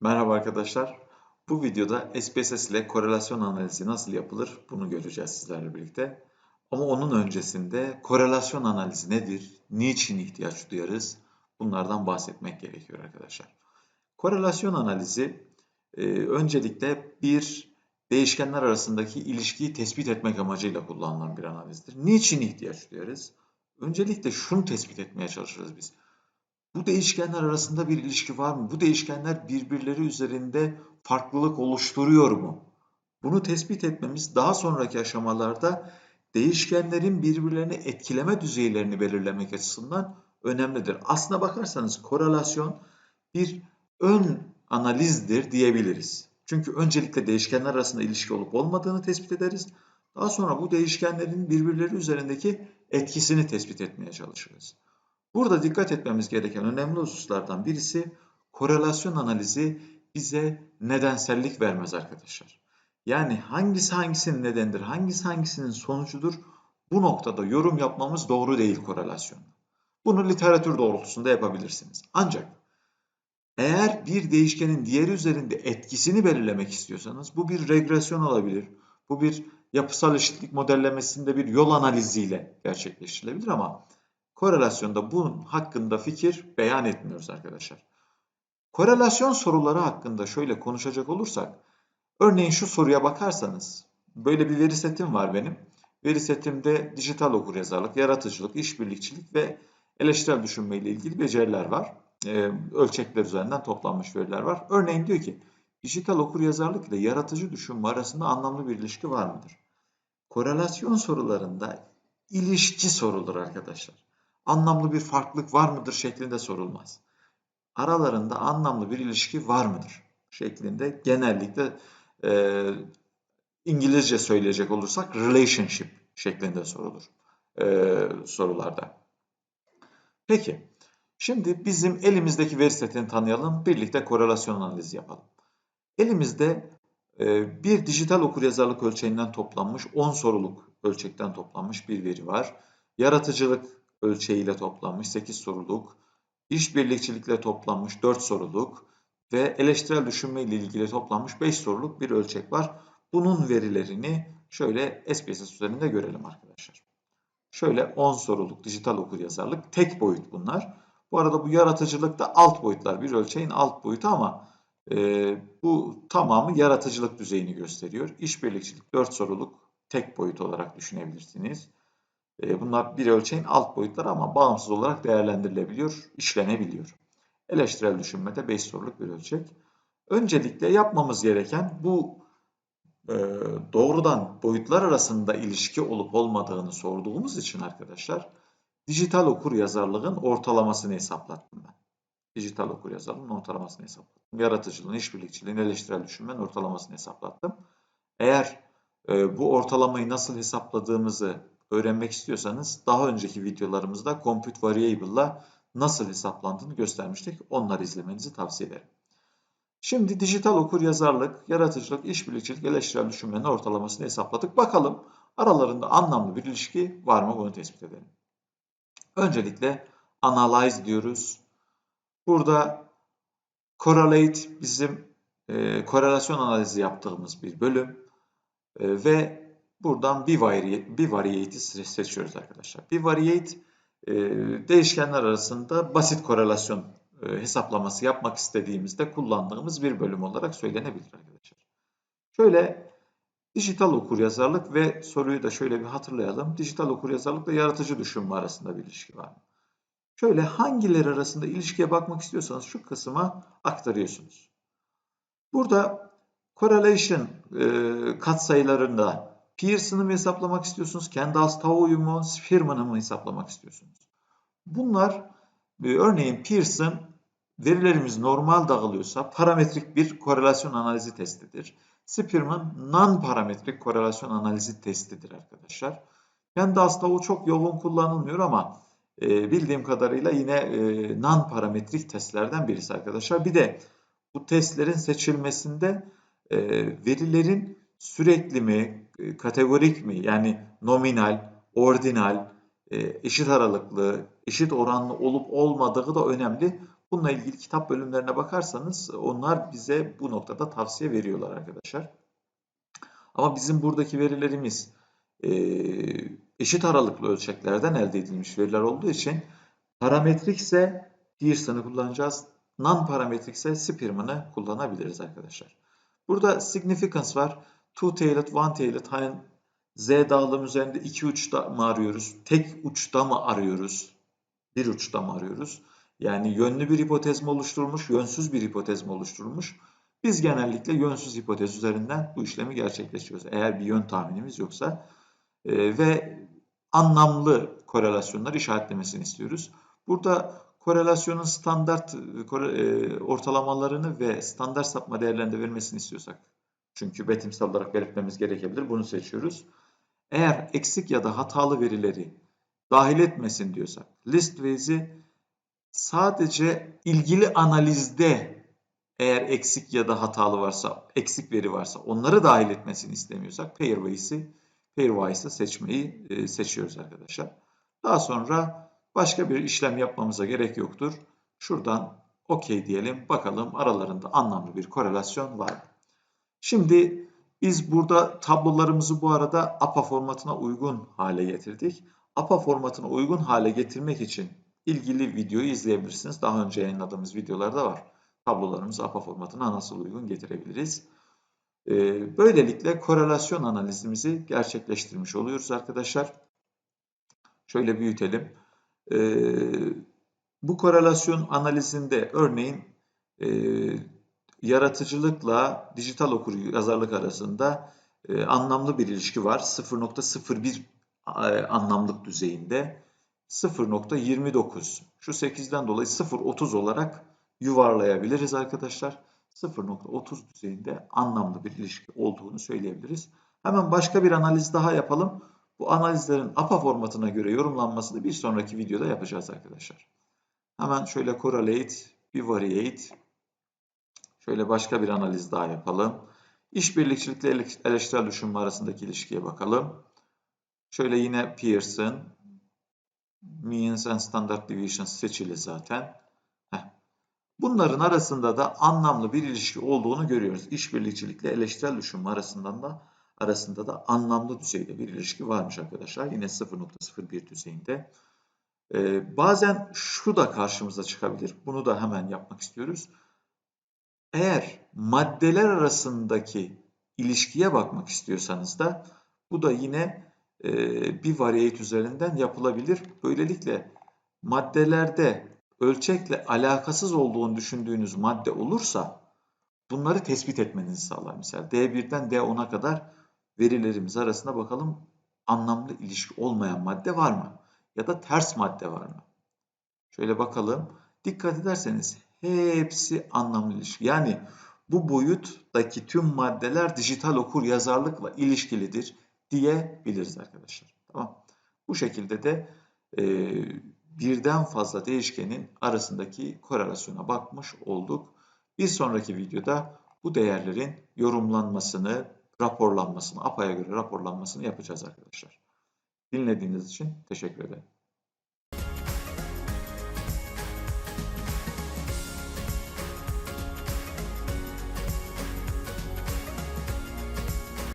Merhaba arkadaşlar. Bu videoda SPSS ile korelasyon analizi nasıl yapılır bunu göreceğiz sizlerle birlikte. Ama onun öncesinde korelasyon analizi nedir? Niçin ihtiyaç duyarız? Bunlardan bahsetmek gerekiyor arkadaşlar. Korelasyon analizi e, öncelikle bir değişkenler arasındaki ilişkiyi tespit etmek amacıyla kullanılan bir analizdir. Niçin ihtiyaç duyarız? Öncelikle şunu tespit etmeye çalışırız biz. Bu değişkenler arasında bir ilişki var mı? Bu değişkenler birbirleri üzerinde farklılık oluşturuyor mu? Bunu tespit etmemiz daha sonraki aşamalarda değişkenlerin birbirlerini etkileme düzeylerini belirlemek açısından önemlidir. Aslına bakarsanız korelasyon bir ön analizdir diyebiliriz. Çünkü öncelikle değişkenler arasında ilişki olup olmadığını tespit ederiz. Daha sonra bu değişkenlerin birbirleri üzerindeki etkisini tespit etmeye çalışırız. Burada dikkat etmemiz gereken önemli hususlardan birisi korelasyon analizi bize nedensellik vermez arkadaşlar. Yani hangisi hangisinin nedenidir, hangisi hangisinin sonucudur bu noktada yorum yapmamız doğru değil korelasyonla. Bunu literatür doğrultusunda yapabilirsiniz. Ancak eğer bir değişkenin diğeri üzerinde etkisini belirlemek istiyorsanız bu bir regresyon olabilir. Bu bir yapısal eşitlik modellemesinde bir yol analiziyle gerçekleştirilebilir ama korelasyonda bunun hakkında fikir beyan etmiyoruz arkadaşlar. Korelasyon soruları hakkında şöyle konuşacak olursak, örneğin şu soruya bakarsanız, böyle bir veri setim var benim. Veri setimde dijital okuryazarlık, yaratıcılık, işbirlikçilik ve eleştirel düşünme ile ilgili beceriler var. Ee, ölçekler üzerinden toplanmış veriler var. Örneğin diyor ki, dijital okuryazarlık ile yaratıcı düşünme arasında anlamlı bir ilişki var mıdır? Korelasyon sorularında ilişki sorulur arkadaşlar anlamlı bir farklılık var mıdır şeklinde sorulmaz. Aralarında anlamlı bir ilişki var mıdır şeklinde genellikle e, İngilizce söyleyecek olursak relationship şeklinde sorulur e, sorularda. Peki, şimdi bizim elimizdeki veri setini tanıyalım, birlikte korelasyon analizi yapalım. Elimizde e, bir dijital okuryazarlık ölçeğinden toplanmış 10 soruluk ölçekten toplanmış bir veri var. Yaratıcılık ölçeğiyle toplanmış 8 soruluk, işbirlikçilikle toplanmış 4 soruluk ve eleştirel düşünme ile ilgili toplanmış 5 soruluk bir ölçek var. Bunun verilerini şöyle SPSS üzerinde görelim arkadaşlar. Şöyle 10 soruluk dijital okuryazarlık tek boyut bunlar. Bu arada bu yaratıcılık da alt boyutlar. Bir ölçeğin alt boyutu ama e, bu tamamı yaratıcılık düzeyini gösteriyor. İşbirlikçilik 4 soruluk tek boyut olarak düşünebilirsiniz. E, bunlar bir ölçeğin alt boyutları ama bağımsız olarak değerlendirilebiliyor, işlenebiliyor. Eleştirel düşünmede 5 soruluk bir ölçek. Öncelikle yapmamız gereken bu e, doğrudan boyutlar arasında ilişki olup olmadığını sorduğumuz için arkadaşlar dijital okur yazarlığın ortalamasını hesaplattım ben. Dijital okur yazarlığın ortalamasını hesaplattım. Yaratıcılığın, işbirlikçiliğin, eleştirel düşünmenin ortalamasını hesaplattım. Eğer e, bu ortalamayı nasıl hesapladığımızı öğrenmek istiyorsanız daha önceki videolarımızda compute variable'la nasıl hesaplandığını göstermiştik. Onları izlemenizi tavsiye ederim. Şimdi dijital okur yazarlık, yaratıcılık, işbirlikçilik, eleştirel düşünmenin ortalamasını hesapladık. Bakalım aralarında anlamlı bir ilişki var mı bunu tespit edelim. Öncelikle analyze diyoruz. Burada correlate bizim e, korelasyon analizi yaptığımız bir bölüm e, ve Buradan bir variate, bir variate'i seçiyoruz arkadaşlar. Bir variate e, değişkenler arasında basit korelasyon e, hesaplaması yapmak istediğimizde kullandığımız bir bölüm olarak söylenebilir arkadaşlar. Şöyle dijital okuryazarlık ve soruyu da şöyle bir hatırlayalım. Dijital okuryazarlıkla yaratıcı düşünme arasında bir ilişki var? Şöyle hangileri arasında ilişkiye bakmak istiyorsanız şu kısma aktarıyorsunuz. Burada correlation e, katsayılarında Pearson'ı mı hesaplamak istiyorsunuz? Kendall-Stavo'yu mu? Spearman'ı mı hesaplamak istiyorsunuz? Bunlar e, örneğin Pearson verilerimiz normal dağılıyorsa parametrik bir korelasyon analizi testidir. Spearman non-parametrik korelasyon analizi testidir arkadaşlar. Kendall-Stavo çok yoğun kullanılmıyor ama e, bildiğim kadarıyla yine e, non-parametrik testlerden birisi arkadaşlar. Bir de bu testlerin seçilmesinde e, verilerin sürekli mi, e, kategorik mi yani nominal, ordinal, e, eşit aralıklı, eşit oranlı olup olmadığı da önemli. Bununla ilgili kitap bölümlerine bakarsanız onlar bize bu noktada tavsiye veriyorlar arkadaşlar. Ama bizim buradaki verilerimiz e, eşit aralıklı ölçeklerden elde edilmiş veriler olduğu için parametrik ise Pearson'ı kullanacağız. Non-parametrik ise Spearman'ı kullanabiliriz arkadaşlar. Burada significance var. Two-tailed, one-tailed. Hani Z dağılım üzerinde iki uçta mı arıyoruz? Tek uçta mı arıyoruz? Bir uçta mı arıyoruz? Yani yönlü bir hipotez mi oluşturulmuş, yönsüz bir hipotez mi oluşturulmuş? Biz genellikle yönsüz hipotez üzerinden bu işlemi gerçekleştiriyoruz. Eğer bir yön tahminimiz yoksa e, ve anlamlı korelasyonlar işaretlemesini istiyoruz. Burada korelasyonun standart e, ortalamalarını ve standart sapma değerlerini de vermesini istiyorsak çünkü betimsel olarak belirtmemiz gerekebilir. Bunu seçiyoruz. Eğer eksik ya da hatalı verileri dahil etmesin diyorsak list ways'i sadece ilgili analizde eğer eksik ya da hatalı varsa, eksik veri varsa onları dahil etmesini istemiyorsak pairwise'i pairwise'ı seçmeyi e, seçiyoruz arkadaşlar. Daha sonra başka bir işlem yapmamıza gerek yoktur. Şuradan OK diyelim. Bakalım aralarında anlamlı bir korelasyon var mı? Şimdi biz burada tablolarımızı bu arada APA formatına uygun hale getirdik. APA formatına uygun hale getirmek için ilgili videoyu izleyebilirsiniz. Daha önce yayınladığımız videolarda var. Tablolarımızı APA formatına nasıl uygun getirebiliriz? Ee, böylelikle korelasyon analizimizi gerçekleştirmiş oluyoruz arkadaşlar. Şöyle büyütelim. Ee, bu korelasyon analizinde örneğin e, yaratıcılıkla dijital okur yazarlık arasında e, anlamlı bir ilişki var. 0.01 e, anlamlık düzeyinde. 0.29. Şu 8'den dolayı 0.30 olarak yuvarlayabiliriz arkadaşlar. 0.30 düzeyinde anlamlı bir ilişki olduğunu söyleyebiliriz. Hemen başka bir analiz daha yapalım. Bu analizlerin APA formatına göre yorumlanmasını bir sonraki videoda yapacağız arkadaşlar. Hemen şöyle correlate, bivariate, şöyle başka bir analiz daha yapalım. İşbirlikçilikle eleştirel düşünme arasındaki ilişkiye bakalım. Şöyle yine Pearson, Means and Standard Deviation seçili zaten. Heh. Bunların arasında da anlamlı bir ilişki olduğunu görüyoruz. İşbirlikçilikle eleştirel düşünme arasından da arasında da anlamlı düzeyde bir ilişki varmış arkadaşlar. Yine 0.01 düzeyinde. Ee, bazen şu da karşımıza çıkabilir. Bunu da hemen yapmak istiyoruz. Eğer maddeler arasındaki ilişkiye bakmak istiyorsanız da bu da yine e, bir variyet üzerinden yapılabilir. Böylelikle maddelerde ölçekle alakasız olduğunu düşündüğünüz madde olursa bunları tespit etmenizi sağlar. Mesela D1'den D10'a kadar verilerimiz arasında bakalım anlamlı ilişki olmayan madde var mı? Ya da ters madde var mı? Şöyle bakalım. Dikkat ederseniz hepsi anlamlı ilişki. Yani bu boyuttaki tüm maddeler dijital okur yazarlıkla ilişkilidir diyebiliriz arkadaşlar. Tamam. Bu şekilde de e, birden fazla değişkenin arasındaki korelasyona bakmış olduk. Bir sonraki videoda bu değerlerin yorumlanmasını, raporlanmasını, APA'ya göre raporlanmasını yapacağız arkadaşlar. Dinlediğiniz için teşekkür ederim.